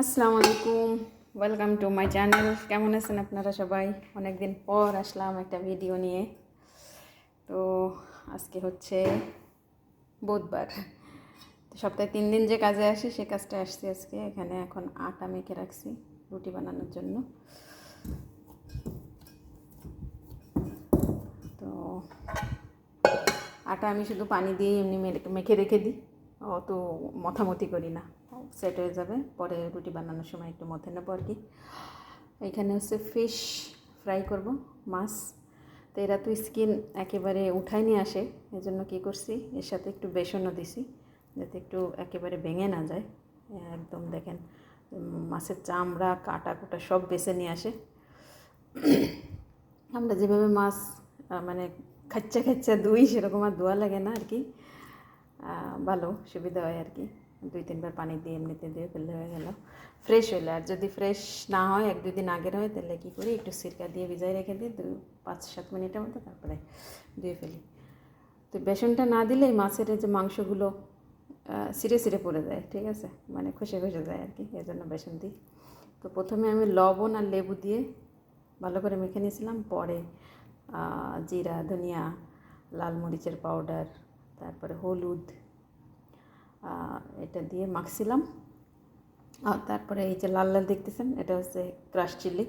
আসসালামু আলাইকুম welcome to my channel কেমন আছেন আপনারা সবাই? অনেক দিন পর আসলাম একটা ভিডিও নিয়ে। তো আজকে হচ্ছে বুধবার। তো সপ্তাহে তিন দিন যে কাজে আসি, সে কাজটা আসছি আজকে। এখানে এখন আটা মেখে রাখছি রুটি বানানোর জন্য। তো আটা আমি শুধু পানি দিয়ে এমনি মেখে রেখে দিই। অত মথামতি করি না। সেট হয়ে যাবে। পরে রুটি বানানোর সময় একটু মধ্যে নেব আর কি। এখানে হচ্ছে ফিশ ফ্রাই করব, মাছ। তো এরা তো স্কিন একেবারে উঠাই নিয়ে আসে এই জন্য কী করছি, এর সাথে একটু বেসনও দিছি, যাতে একটু একেবারে ভেঙে না যায়। একদম দেখেন, মাছের চামড়া, কাটা কুটা সব বেছে নিয়ে আসে। আমরা যেভাবে মাছ মানে খাচ্চা খাচ্চা দুই, সেরকম আর ধোয়া লাগে না আর কি। ভালো, সুবিধা হয় আর কি। দুই তিনবার পানি দিয়ে এমনিতে দিয়ে ফেললে হয়ে গেল। ফ্রেশ হলে আর যদি ফ্রেশ না হয়, এক দুই দিন আগের হয়, তাহলে কী করি? একটু সিরকা দিয়ে ভিজাই রেখে দিই, দু, পাঁচ, সাত মিনিটের মতো তারপরে ধুয়ে ফেলি। তো বেসনটা না দিলেই মাছের যে মাংসগুলো সিরে সিরে পড়ে যায়, ঠিক আছে? মানে খসে খসে যায় আর কি, এই জন্য বেসন দিই। তো প্রথমে আমি লবণ আর লেবু দিয়ে ভালো করে মেখে নিয়েছিলাম। পরে জিরা, ধনিয়া, লাল মরিচের পাউডার তারপরে হলুদ এটা দিয়ে মাখছিলাম। আর তারপরে এই যে লাল লাল দেখতেছেন, এটা হচ্ছে ক্রাশ চিলি।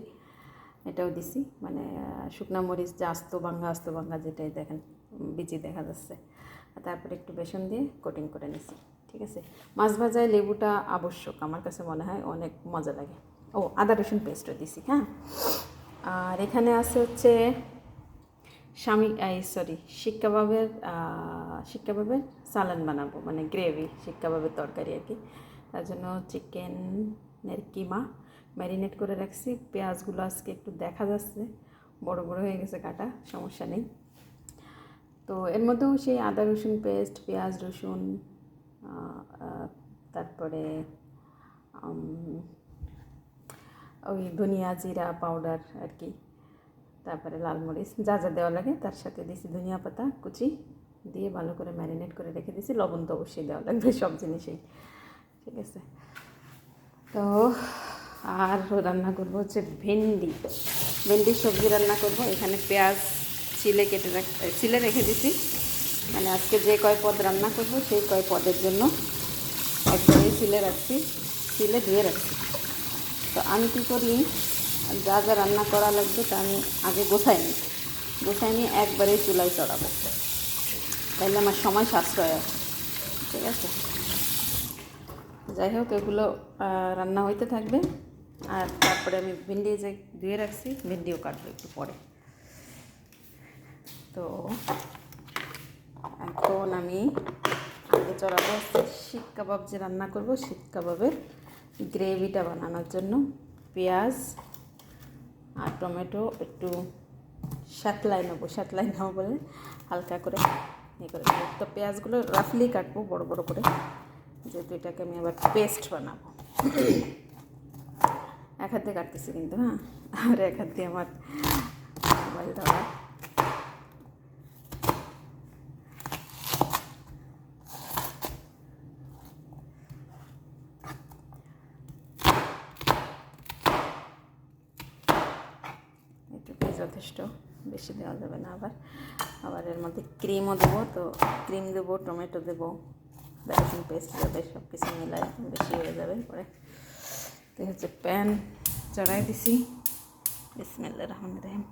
এটাও দিছি মানে শুকনা মরিচ, যে আস্ত ভাঙ্গা আস্ত ভাঙ্গা যেটাই দেখেন বিচি দেখা যাচ্ছে। তারপরে একটু বেসন দিয়ে কোটিং করে নিছি, ঠিক আছে? মাছ ভাজায় লেবুটা আবশ্যক, আমার কাছে মনে হয় অনেক মজা লাগে। ও, আদা রসুন পেস্টও দিছি হ্যাঁ? আর এখানে আছে হচ্ছে স্বামী সরি শিক কাবাবের শিক সালান বানাবো মানে গ্রেভি শিক কাবাবের তরকারি আর কি। তার জন্য চিকেনের কিমা ম্যারিনেট করে রাখছি। পেঁয়াজগুলো আজকে একটু দেখা যাচ্ছে, বড় বড় হয়ে গেছে কাটা, সমস্যা নেই। তো এর মধ্যেও সেই আদা, রসুন পেস্ট পেঁয়াজ, রসুন তারপরে ওই ধনিয়া, জিরা পাউডার আর কি। তারপরে লাল মরিচ, যা যা দেওয়া লাগে তার সাথে দিয়েছি ধনিয়া পাতা, কুচি দিয়ে ভালো করে ম্যারিনেট করে রেখে দিয়েছি লবণ তো অবশ্যই দেওয়া লাগবে সব জিনিসেই। ঠিক আছে? তো আর রান্না করব হচ্ছে ভেন্ডি। ভেন্ডির সবজি রান্না করব। এখানে পেঁয়াজ চিলে কেটে রাখ চিলে রেখে দিছি। মানে আজকে যে কয় পদ রান্না করব সেই কয় পদের জন্য একবারেই চিলে রাখছি চিলে ধুয়ে রাখছি। তো আমি কী করি? যা যা রান্না করা লাগবে তা আমি আগে গোছাই নিই। গোছাই নিয়ে একবারেই চুলায় চড়াবো। তাহলে আমার সময় সাশ্রয় আছে ঠিক আছে? যাই হোক, এগুলো রান্না হইতে থাকবে। আর তারপরে আমি ভিন্ডি যে ধুয়ে রাখছি, ভিন্ডিও কাটবো একটু পরে। তো এখন আমি আগে চড়াবো শিক কাবাব যে রান্না করব শিক কাবাবের গ্রেভিটা বানানোর জন্য। পেঁয়াজ আর টমেটো একটু সাতলাই নেব সাতলাই নেব বলে হালকা করে ইয়ে করে তো পেঁয়াজগুলো রাফলি কাটবো বড় বড় করে, যেহেতু এটাকে আমি আবার পেস্ট বানাবো। এক হাত দিয়ে কাটতেছি কিন্তু হ্যাঁ? আর এক হাত দিয়ে আমার মোবাইল ধরা। যথেষ্ট বেশি দেওয়া যাবে না আবার। আবার এর মধ্যে ক্রিমও দেবো, তো ক্রিম দেবো, টমেটো দেবো রসুন পেস্ট যাবে সব কিছু মিলাই বেশি হয়ে যাবে পরে। তো হচ্ছে প্যান চড়াই দিছি। বিসমিল্লা রহমান রহিম।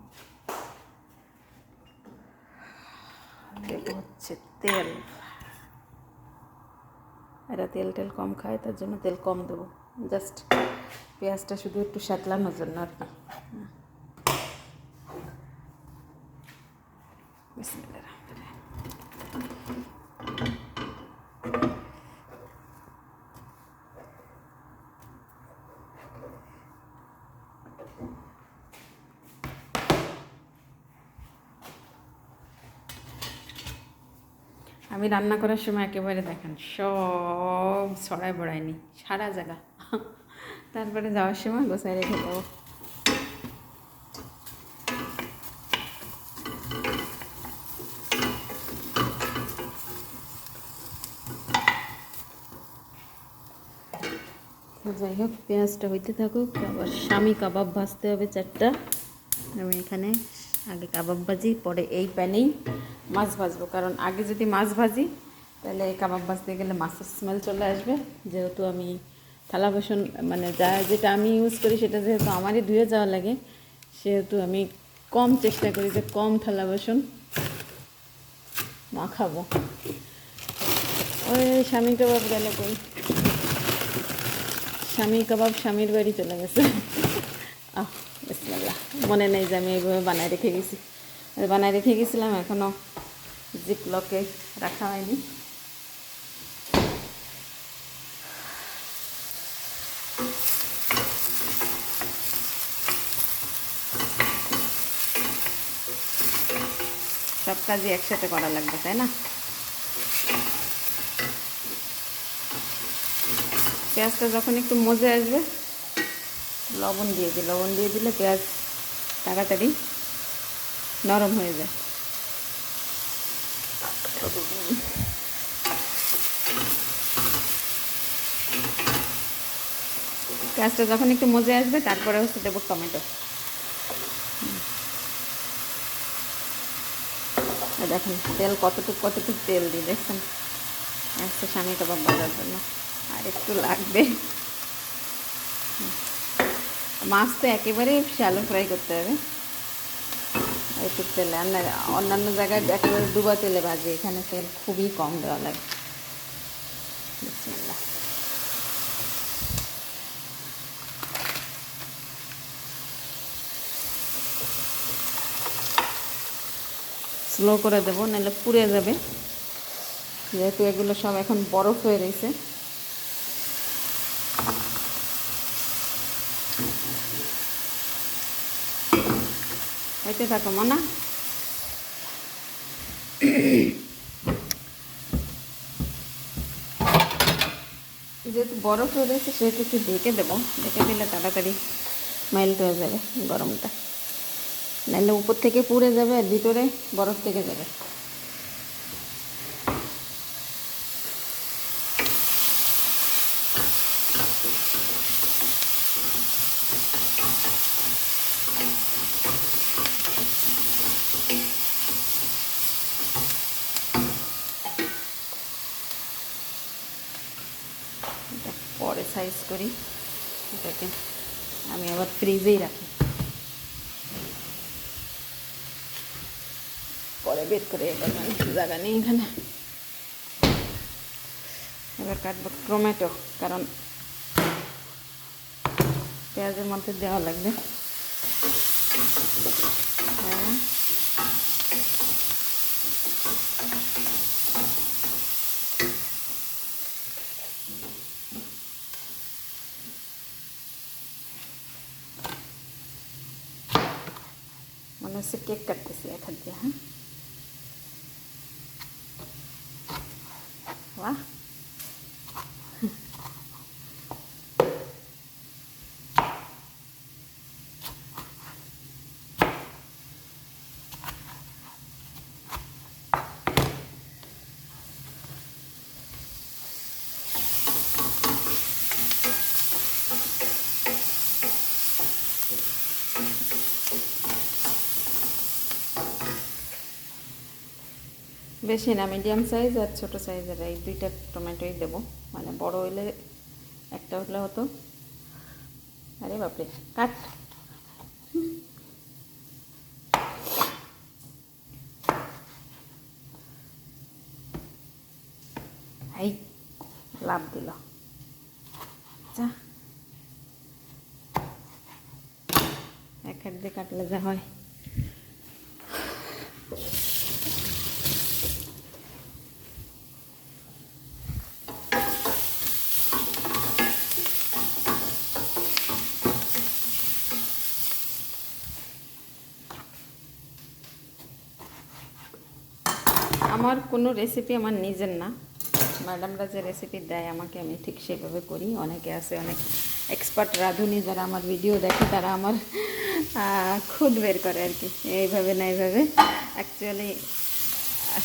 দেবো হচ্ছে তেল। এরা তেল টেল কম খায়, তার জন্য তেল কম দেবো। জাস্ট পেঁয়াজটা শুধু একটু সাতলানোর জন্য আর কি। আমি রান্না করার সময় একেবারে দেখেন, সব ছড়াই বড়াইনি সারা জায়গা। তারপরে যাওয়ার সময় গোছায় রেখে দেবো। যাই হোক পেঁয়াজটা হইতে থাকুক, আবার স্বামী কাবাব ভাজতে হবে চারটা। আমি এখানে আগে কাবাব ভাজি, পরে এই প্যানেই মাছ ভাজবো। কারণ আগে যদি মাছ ভাজি, তাহলে এই কাবাব ভাজতে গেলে মাছের স্মেল চলে আসবে। যেহেতু আমি থালা বাসন মানে যা, যেটা আমি ইউজ করি, সেটা যেহেতু আমারই ধুয়ে যাওয়া লাগে, সেহেতু আমি কম চেষ্টা করি যে কম থালা বাসন মাখাবো। ওই স্বামী কাবাব গেল কই স্বামী কাবাব স্বামীর বাড়ি চলে গেছে। আহ মনে নেই যে আমি এইভাবে বানায় রেখে গেছি বানায় রেখে গেছিলাম এখনও জিপ লকে রাখা হয়নি। সব কাজই একসাথে করা লাগবে, তাই না? পেঁয়াজটা যখন একটু মজে আসবে, লবণ দিয়ে দিই। লবণ দিয়ে দিলে পেঁয়াজ তাড়াতাড়ি নরম হয়ে যায়। পেঁয়াজটা যখন একটু মজে আসবে, তারপরে হচ্ছে দেবো টমেটো। দেখেন, তেল কতটুকু কতটুকু তেল দিই, দেখছেন? একটা স্বামী কাবাব বাজার জন্য। আর একটু লাগবে। মাছ তো একেবারে শ্যালো ফ্রাই করতে হবে। একটু তেলে আর অন্যান্য জায়গায় একেবারে ডুবা তেলে ভাজি, এখানে তেল খুবই কম দেওয়া লাগে। স্লো করে দেবো, নাহলে পুড়ে যাবে। যেহেতু এগুলো সব এখন বরফ হয়ে রয়েছে। হইতে থাকো, মানা। যেহেতু বরফ রয়েছে, সেহেতু একটু ঢেকে দেবো। ঢেকে দিলে তাড়াতাড়ি মাইল্ড হয়ে যাবে গরমটা। নাহলে উপর থেকে পুড়ে যাবে আর ভিতরে বরফ থেকে যাবে। এটা পরে সাইজ করি। এটাকে আমি আবার ফ্রিজেই রাখি। পরে বের করে এবার জায়গা নেই এখানে। এবার কাটবো টমেটো, কারণ পেঁয়াজের মধ্যে দেওয়া লাগবে। হ্যাঁ। মনে হচ্ছে কেক কাটতেছি এক হাত দিয়ে বেশি না মিডিয়াম সাইজ আর ছোটো সাইজের এই দুইটা টমেটোই দেবো। মানে বড় হইলে একটা হলে হতো। আরে বাপরে, কাট। এই, লাভ দিল। যা। এক হাত দিয়ে কাটলে যা হয়। আমার কোনো রেসিপি আমার নিজের না। ম্যাডামরা যে রেসিপি দেয় আমাকে আমি ঠিক সেভাবে করি। অনেকে আছে, অনেক এক্সপার্ট রাঁধুনি যারা আমার ভিডিও দেখে, তারা আমার খুদ বের করে আর কি। এইভাবে না এইভাবে। অ্যাকচুয়ালি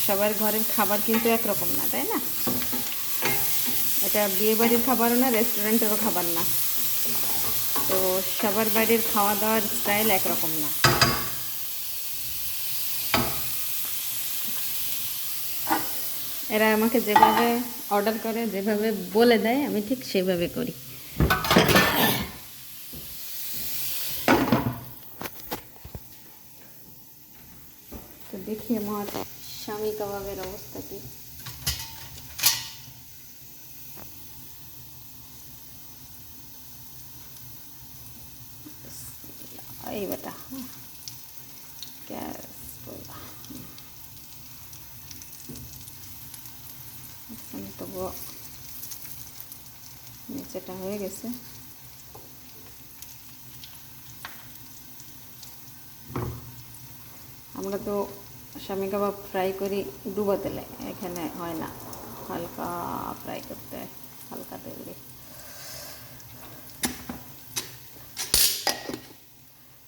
সবার ঘরের খাবার কিন্তু একরকম না, তাই না? এটা বিয়ে বাড়ির খাবারও না রেস্টুরেন্টেরও খাবার না। তো সবার বাড়ির খাওয়া দাওয়ার স্টাইল একরকম না। এরা আমাকে যেভাবে অর্ডার করে, যেভাবে বলে দেয়, আমি ঠিক সেভাবে করি। তো দেখি আমার স্বামী কাবাবের অবস্থা কি। এই বেটা। নিচেটা হয়ে গেছে। আমরা তো স্বামী কাবাব ফ্রাই করি ডুবা তেলে, এখানে হয় না। হালকা ফ্রাই করতে, হালকা তেল দিয়ে।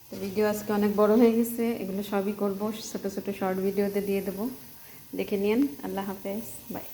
তো ভিডিও আজকে অনেক বড় হয়ে গেছে, এগুলো সবই করব। ছোটো ছোটো শর্ট ভিডিওতে দিয়ে দেবো। দেখে নিন আল্লাহ হাফেজ। বাই